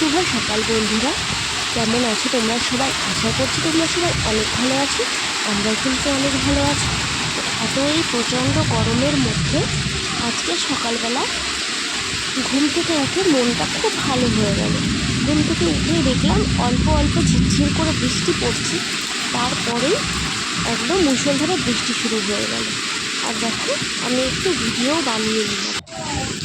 শুভ সকাল বন্ধুরা। কেমন আছো তোমরা সবাই? আশা করছি তোমরা সবাই অনেক ভালো আছো। আমরা কিন্তু অনেক ভালো আছি। এত এই প্রচণ্ড গরমের মধ্যে আজকে সকালবেলা ঘুম থেকে উঠে মনটা খুব ভালো হয়ে গেল। ঘুম থেকে উঠে দেখলাম অল্প অল্প ঝিরঝির করে বৃষ্টি পড়ছে। তারপরেই একদম মুষলধারে বৃষ্টি শুরু হয়ে গেল। আর দেখো, আমি একটু ভিডিও বানিয়ে নিলাম।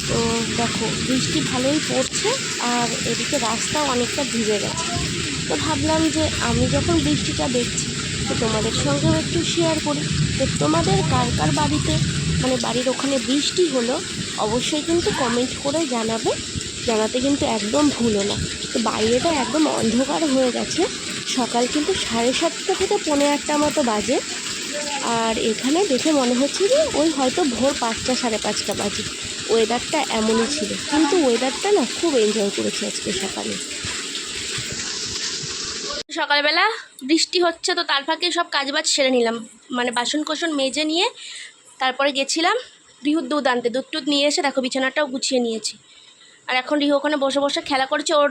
তো দেখো, বৃষ্টি ভালোই পড়ছে আর এদিকে রাস্তাও অনেকটা ভিজে গেছে। তো ভাবলাম যে আমি যখন বৃষ্টিটা দেখছি, তো তোমাদের সঙ্গেও একটু শেয়ার করি তো তোমাদের কার কার বাড়িতে মানে বাড়ির ওখানে বৃষ্টি হলো, অবশ্যই কিন্তু কমেন্ট করে জানাবে। জানাতে কিন্তু একদম ভুলো না। তো বাইরেটা একদম অন্ধকার হয়ে গেছে। সকাল কিন্তু সাড়ে সাতটা থেকে পৌনে আটটা মতো বাজে। আর এখানে দেখে মনে হচ্ছে যে ওই হয়তো ভোর পাঁচটা, সাড়ে পাঁচটা বাজে। ওয়েদারটা এমনই ছিল। কিন্তু ওয়েদারটা না খুব এনজয় করেছি আজকে সকালে। সকালবেলা বৃষ্টি হচ্ছে তো তার ফাঁকে সব কাজবাজ সেরে নিলাম। মানে বাসন কোসন মেজে নিয়ে তারপরে গেছিলাম রিহুর দুধ আনতে। দুধ টুধ নিয়ে এসে দেখো বিছানাটাও গুছিয়ে নিয়েছি। আর এখন রিহু ওখানে বসে বসে খেলা করছে। ওর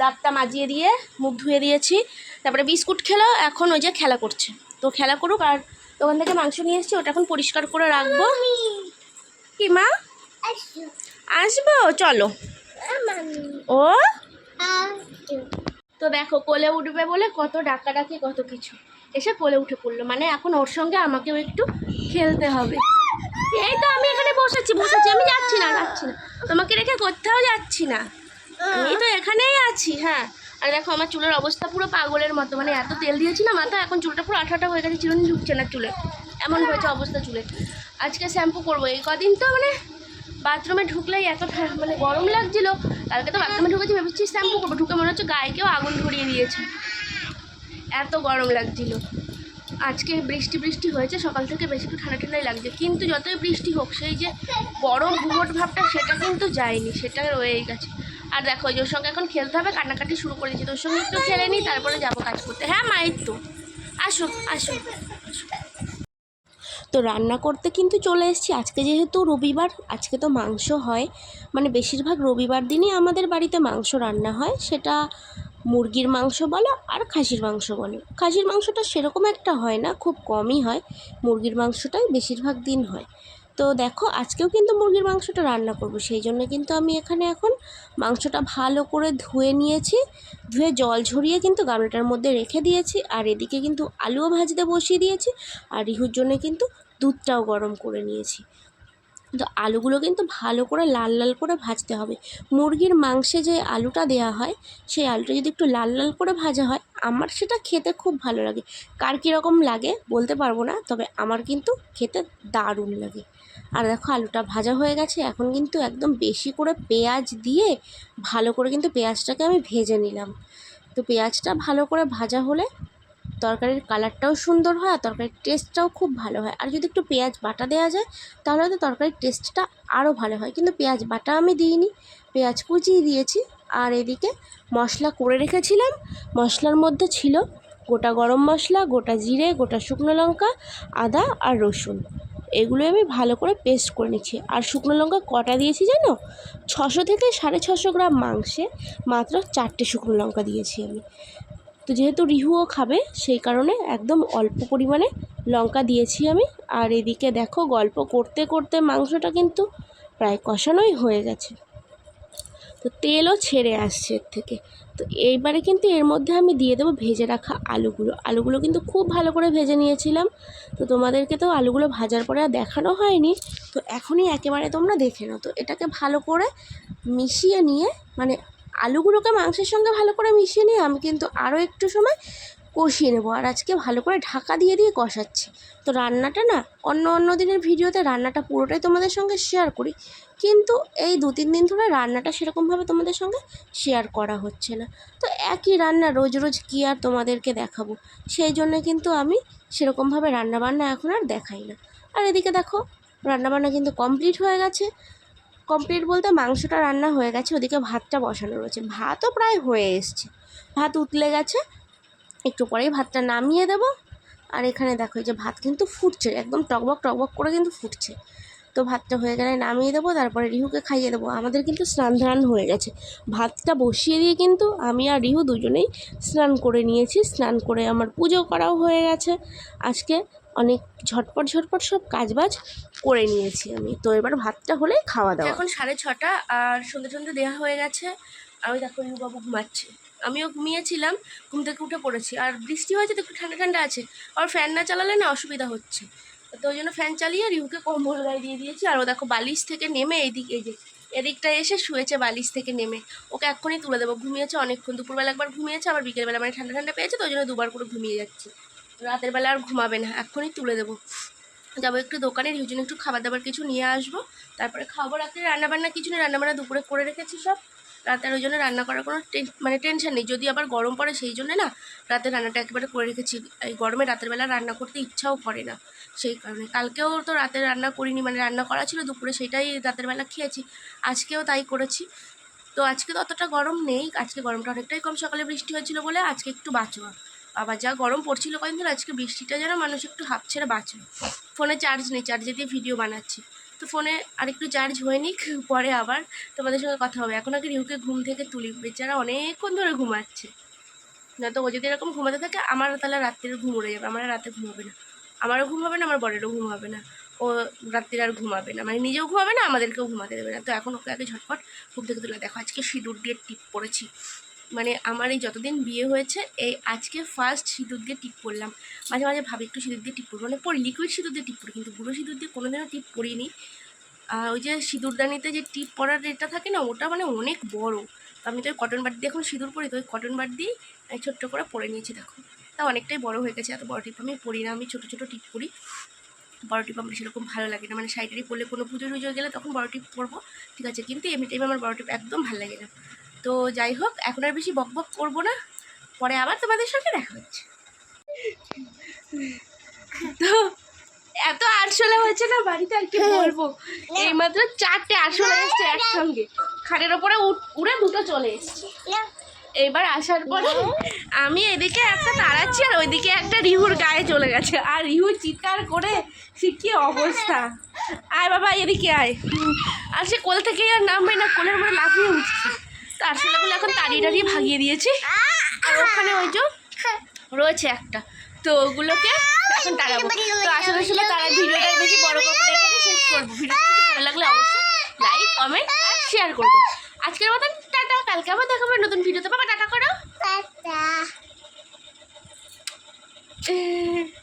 দাঁতটা মাজিয়ে দিয়ে মুখ ধুয়ে দিয়েছি। তারপরে বিস্কুট খেলো এখন ওই যে খেলা করছে। তো খেলা করুক আর ওখান থেকে মাংস নিয়ে এসেছি ওটা এখন পরিষ্কার করে রাখব। কি মা? আসব? চলো। ও? তো দেখো, কোলে উঠবে বলে কত ডাকাডাকি, কত কিছু। এসে কোলে উঠে পড়ল। মানে এখন ওর সঙ্গে আমাকেও একটু খেলতে হবে। এই তো আমি এখানে বসেছি বসেছি আমি যাচ্ছি না যাচ্ছি না। তোমাকে রেখে কোথাও যাচ্ছি না। আমি তো এখানেই আছি হ্যাঁ। আর দেখো, আমার চুলের অবস্থা পুরো পাগলের মতো। মানে এত তেল দিয়েছি না মাথা, এখন চুলটা পুরো আঠাটা হয়ে গেছে। চিরুনি ঢুকছে না চুলে। এমন হয়েছে অবস্থা চুলে। আজকে শ্যাম্পু করব। এই কদিন তো মানে বাথরুমে ঢুকলেই এত মানে গরম লাগছিল। কালকে তো বাথরুমে ঢুকেছি, ভেবেছি শ্যাম্পু করব। ঢুকে মনে হচ্ছে গায়ে কেউ আগুন ধরিয়ে দিয়েছে। এত গরম লাগছিল। আজকে বৃষ্টি বৃষ্টি হয়েছে, সকাল থেকে বেশি একটু ঠান্ডা ঠান্ডাই লাগছে। কিন্তু যতই বৃষ্টি হোক, সেই যে গরম ঘুমট ভাবটা, সেটা কিন্তু যায়নি, সেটা রয়েই গেছে। আর দেখো ওই ওর সঙ্গে এখন খেলতে হবে, কান্নাকাটি শুরু করে দিয়েছি তোর সঙ্গে একটু খেলে নিই তারপরে যাব কাজ করতে। হ্যাঁ মায়ের তো আসো আসো আসো। তো রান্না করতে কিন্তু চলে এসেছি। আজকে যেহেতু রবিবার, আজকে তো মাংস হয়। মানে বেশিরভাগ রবিবার দিনই আমাদের বাড়িতে মাংস রান্না হয়। সেটা মুরগির মাংস বলো আর খাসির মাংস বলো। খাসির মাংসটা সেরকম একটা হয় না, খুব কমই হয়। মুরগির মাংসটাই বেশিরভাগ দিন হয়। তো দেখো, আজকেও কিন্তু মুরগির মাংসটা রান্না করব। সেই জন্য কিন্তু আমি এখানে এখন মাংসটা ভালো করে ধুয়ে নিয়েছি। ধুয়ে জল ঝরিয়ে কিন্তু গামলাটার মধ্যে রেখে দিয়েছি। আর এদিকে কিন্তু আলুও ভাজতে বসিয়ে দিয়েছি। আর রিহুর জন্য কিন্তু দুধটাও গরম করে নিয়েছি। তো আলুগুলো কিন্তু ভালো করে লাল লাল করে ভাজতে হবে। মুরগির মাংসে যে আলুটা দেওয়া হয়, সেই আলুটা যদি একটু লাল লাল করে ভাজা হয়, আমার সেটা খেতে খুব ভালো লাগে। কার কীরকম লাগে বলতে পারব না, তবে আমার কিন্তু খেতে দারুণ লাগে। আর দেখো আলুটা ভাজা হয়ে গেছে। এখন কিন্তু একদম বেশি করে পেঁয়াজ দিয়ে ভালো করে কিন্তু পেঁয়াজটাকে আমি ভেজে নিলাম। তো পেঁয়াজটা ভালো করে ভাজা হলে তরকারির কালারটাও সুন্দর হয় আর তরকারির টেস্টটাও খুব ভালো হয়। আর যদি একটু পেঁয়াজ বাটা দেওয়া যায়, তাহলে হয়তো তরকারির টেস্টটা আরও ভালো হয়। কিন্তু পেঁয়াজ বাটা আমি দিইনি, পেঁয়াজ কুচিয়ে দিয়েছি। আর এদিকে মশলা করে রেখেছিলাম। মশলার মধ্যে ছিল গোটা গরম মশলা, গোটা জিরে, গোটা শুকনো লঙ্কা, আদা আর রসুন। এগুলো আমি ভালো করে পেস্ট করে নিচ্ছি। আর শুকনো লঙ্কা কটা দিয়েছি জানো? ছশো থেকে সাড়ে ছশো গ্রাম মাংসে মাত্র চারটে শুকনো লঙ্কা দিয়েছি আমি। তো যেহেতু রিহুও খাবে, সেই কারণে একদম অল্প পরিমাণে লঙ্কা দিয়েছি আমি। আর এদিকে দেখো গল্প করতে করতে মাংসটা কিন্তু প্রায় কষানোই হয়ে গেছে। তো তেলও ছেড়ে আসছে এর থেকে। তো এইবারে কিন্তু এর মধ্যে আমি দিয়ে দেবো ভেজে রাখা আলুগুলো। আলুগুলো কিন্তু খুব ভালো করে ভেজে নিয়েছিলাম। তো তোমাদেরকে তো আলুগুলো ভাজার পরে আর দেখানো হয়নি। তো এখনই একেবারে তোমরা দেখে নাও। তো এটাকে ভালো করে মিশিয়ে নিয়ে মানে আলুগুলোকে মাংসের সঙ্গে ভালো করে মিশিয়ে নিয়ে আমি কিন্তু আরও একটু সময় কষিয়ে নেব। আর আজকে ভালো করে ঢাকা দিয়ে দিয়ে কষাচ্ছি। তো রান্নাটা না অন্য অন্য দিনের ভিডিওতে রান্নাটা পুরোটাই তোমাদের সঙ্গে শেয়ার করি। কিন্তু এই দু তিন দিন ধরে রান্নাটা সেরকমভাবে তোমাদের সঙ্গে শেয়ার করা হচ্ছে না। তো একই রান্না রোজ রোজ কী আর তোমাদেরকে দেখাবো? সেই জন্য কিন্তু আমি সেরকমভাবে রান্নাবান্না এখন আর দেখাই না। আর এদিকে দেখো, রান্নাবান্না কিন্তু কমপ্লিট হয়ে গেছে। কমপ্লিট বলতে মাংসটা রান্না হয়ে গেছে, ওদিকে ভাতটা বসানো রয়েছে। ভাতও প্রায় হয়ে এসছে। ভাত উতলে গেছে একটু পরেই ভাতটা নামিয়ে দেবো। আর এখানে দেখো, এই যে ভাত কিন্তু ফুটছে, একদম টকবক টকবক করে কিন্তু ফুটছে। তো ভাতটা হয়ে গেলে নামিয়ে দেবো, তারপরে রিহুকে খাইয়ে দেবো। আমাদের কিন্তু স্নান ধান হয়ে গেছে। ভাতটা বসিয়ে দিয়ে কিন্তু আমি আর রিহু দুজনেই স্নান করে নিয়েছি। স্নান করে আমার পুজো করাও হয়ে গেছে। আজকে অনেক ঝটপট ঝটপট সব কাজবাজ করে নিয়েছি আমি। তো এবার ভাতটা হলেই খাওয়া দাওয়া। এখন সাড়ে ছটা, আর সন্ধ্যে সন্ধ্যে দেওয়া হয়ে গেছে। আমি দেখো রিহুবাবু ঘুমাচ্ছে। আমিও ঘুমিয়েছিলাম, ঘুম থেকে উঠে পড়েছি। আর বৃষ্টি হয়েছে তো একটু ঠান্ডা ঠান্ডা আছে। আর ফ্যান না চালালে না অসুবিধা হচ্ছে। তো ওই জন্য ফ্যান চালিয়ে রিহুকে কম্বল গায়ে দিয়ে দিয়েছি। আর ও দেখো বালিশ থেকে নেমে এইদিক এই যে এদিকটা এসে শুয়েছে বালিশ থেকে নেমে। ওকে এক্ষুনি তুলে দেবো। ঘুমিয়েছে অনেকক্ষণ। দুপুরবেলা একবার ঘুমিয়েছে, আবার বিকেলবেলা মানে ঠান্ডা ঠান্ডা পেয়েছে তো ওই জন্য দুবার করে ঘুমিয়ে যাচ্ছে। রাতের বেলা আর ঘুমাবে না। এক্ষুনি তুলে দেবো। যাব একটু দোকানে, রিহুর জন্য একটু খাবার দাবার কিছু নিয়ে আসব। তারপরে খাব রাতে রান্নাবান্না কিছু নেই। রান্নাবান্না দুপুরে করে রেখেছি সব। রাতে আর ওই জন্য রান্না করার কোনো মানে টেনশন নেই। যদি আবার গরম পড়ে সেই জন্য না রাতে রান্নাটা একেবারে করে রেখেছি। এই গরমে রাতের বেলা রান্না করতে ইচ্ছাও করে না সেই কারণে। কালকেও তো রাতে রান্না করিনি মানে রান্না করা ছিল দুপুরে সেটাই রাতের বেলা খেয়েছি। আজকেও তাই করেছি। তো আজকে তো অতটা গরম নেই। আজকে গরমটা অনেকটাই কম। সকালে বৃষ্টি হয়েছিল বলে আজকে একটু বাঁচোয়া আবার যা গরম পড়ছিল কয়েকদিন আজকে বৃষ্টিটা যেন মানুষ একটু হাফ ছেড়ে বাঁচে ফোনে চার্জ নেই চার্জে দিয়ে ভিডিও বানাচ্ছি। তো ফোনে আরেকটু চার্জ হয়ে নিক পরে আবার তোমাদের সঙ্গে কথা হবে। এখন আগে রিহুকে ঘুম থেকে তুলি, বেচারা অনেকক্ষণ ধরে ঘুমাচ্ছে। না তো ও যদি এরকম ঘুমাতে থাকে আমার তাহলে রাত্রির ঘুম উড়ে যাবে আমার রাতে ঘুম হবে না। আমারও ঘুম হবে না, আমার বরেরও ঘুম হবে না। ও রাত্রির আর ঘুমাবে না মানে নিজেও ঘুমাবে না, আমাদেরকেও ঘুমাতে দেবে না। তো এখন ওকে আগে ঝটপট ঘুম থেকে তুলে দেখো। আজকে সিঁদুর দিয়ে টিপ পড়েছি। মানে আমার এই যতদিন বিয়ে হয়েছে, এই আজকে ফার্স্ট সিঁদুর দিয়ে টিপ পরলাম। মাঝে মাঝে ভাবি একটু সিঁদুর দিয়ে টিপ পরবো। মানে পরি লিকুইড সিঁদুর দিয়ে টিপ পরি, কিন্তু গুঁড়ো সিঁদুর দিয়ে কোনোদিনও টিপ পরিনি। আর ওই যে সিঁদুরদানিতে যে টিপ পরার এটা থাকে না, ওটা মানে অনেক বড়। তো আমি তো ওই কটন বাট দিয়ে এখন সিঁদুর পরি, তো ওই কটন বাট আমি ছোট্ট করে পরে নিয়েছি, দেখো। তা অনেকটাই বড় হয়ে গেছে, এত বড় টিপ আমি পরি না, আমি ছোটো ছোটো টিপ পরি। বড় টিপ আমার সেরকম ভালো লাগে না মানে সাইডারি পরলে কোনো পুজো টুজো গেলে তখন বড় টিপ পরবো, ঠিক আছে। কিন্তু এমনি টাইমে আমার বড় টিপ একদম ভালো লাগে না। তো যাই হোক এখন আর বেশি বক বক করব না। পরে আবার তোমাদের সঙ্গে দেখা হচ্ছে। তো এত আরশোলা হয়েছে না বাড়িতে আর কি বলব? এইমাত্র চারটে আরশোলা এসছে একসঙ্গে। খাটের ওপরে উড়ে দুটো চলে এসছে। এবার আসার পরে আমি এদিকে একটা তাড়াচ্ছি আর ওইদিকে একটা রিহুর গায়ে চলে গেছে। আর রিহু চিৎকার করে সে কি অবস্থা? আয় বাবা এদিকে আয়। আর সে কোল থেকে আর নামবে না কোলের মধ্যে লাফিয়ে উঠছে। আরশোলাগুলো এখন তাড়িয়ে টাড়িয়ে ভাগিয়ে দিয়েছি। আর ওখানে ওই যে রয়েছে একটা। তো ওগুলোকে এখন তাড়াবো। তো আসলে আসলে তারা ভিডিওটা বেশি বড় করে এখানে শেষ করব। ভিডিওটা কিছু ভালো লাগলে অবশ্যই লাইক কমেন্ট আর শেয়ার করব। আজকের মতন টাটা। কালকে আবার দেখাবো নতুন ভিডিওতে। বাবা টাটা করো. Eh,